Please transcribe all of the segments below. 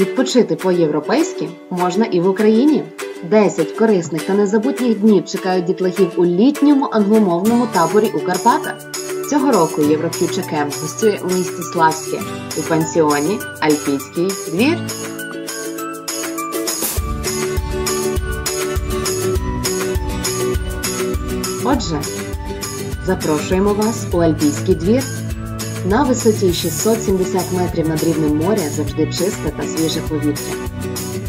Відпочити по-європейськи можна і в Україні. 10 корисних та незабутніх днів чекають дітлахів у літньому англомовному таборі у Карпатах. Цього року Кемп гостює у місті Славське у пансіоні Альпійський двір. Отже, запрошуємо вас у Альпійський двір. На висоті 670 метрів над рівнем моря завжди чисте та свіже повітря.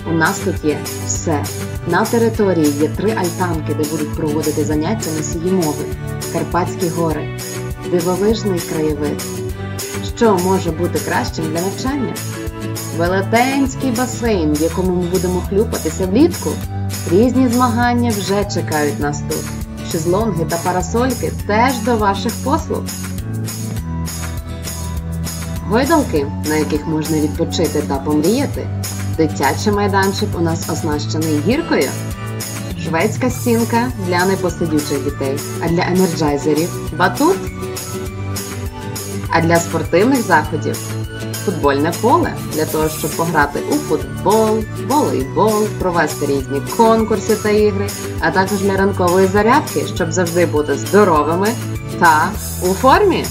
У нас тут є все. На території є три альтанки, де будуть проводити заняття носії мови, Карпатські гори, дивовижний краєвид. Що може бути кращим для навчання? Велетенський басейн, в якому ми будемо хлюпатися влітку. Різні змагання вже чекають нас тут. Шезлонги та парасольки теж до ваших послуг. Гойдалки, на яких можна відпочити та помріяти. Дитячий майданчик у нас оснащений гіркою. Шведська стінка для непосидючих дітей, а для енерджайзерів батут. А для спортивних заходів футбольне поле для того, щоб пограти у футбол, волейбол, провести різні конкурси та ігри, а також для ранкової зарядки, щоб завжди бути здоровими та у формі.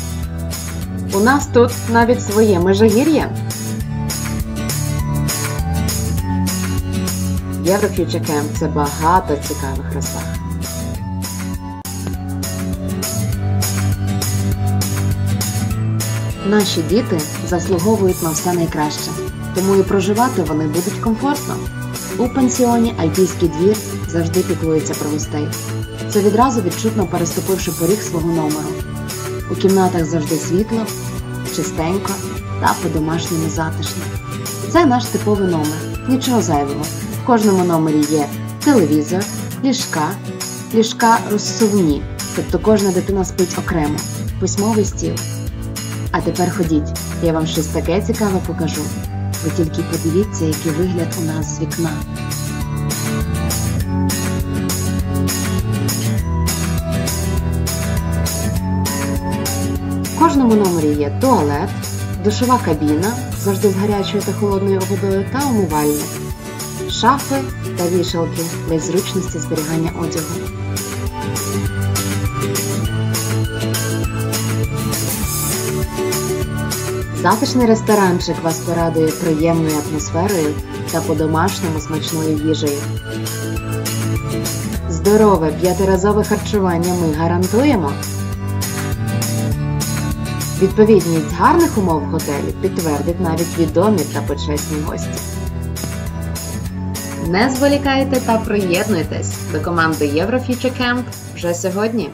У нас тут навіть своє межагір'я. Єврофьючер це багато цікавих розваг. Наші діти заслуговують на все найкраще, тому і проживати вони будуть комфортно. У пансіоні Альпійський двір завжди піклується про гостей. Це відразу відчутно переступивши поріг свого номеру. У кімнатах завжди світло, чистенько та по-домашньому затишно. Це наш типовий номер, нічого зайвого. В кожному номері є телевізор, ліжка, ліжка розсувні, тобто кожна дитина спить окремо, письмовий стіл. А тепер ходіть, я вам щось таке цікаве покажу. Ви тільки подивіться, який вигляд у нас з вікна. Кожному номері є туалет, душова кабіна, завжди з гарячою та холодною водою та умивальник, шафи та вішалки для зручності зберігання одягу. Затишний ресторанчик вас порадує приємною атмосферою та по-домашньому смачною їжею. Здорове п'ятиразове харчування ми гарантуємо. Відповідність гарних умов готелю підтвердять навіть відомі та почесні гості. Не зволікайте та приєднуйтесь до команди Camp вже сьогодні.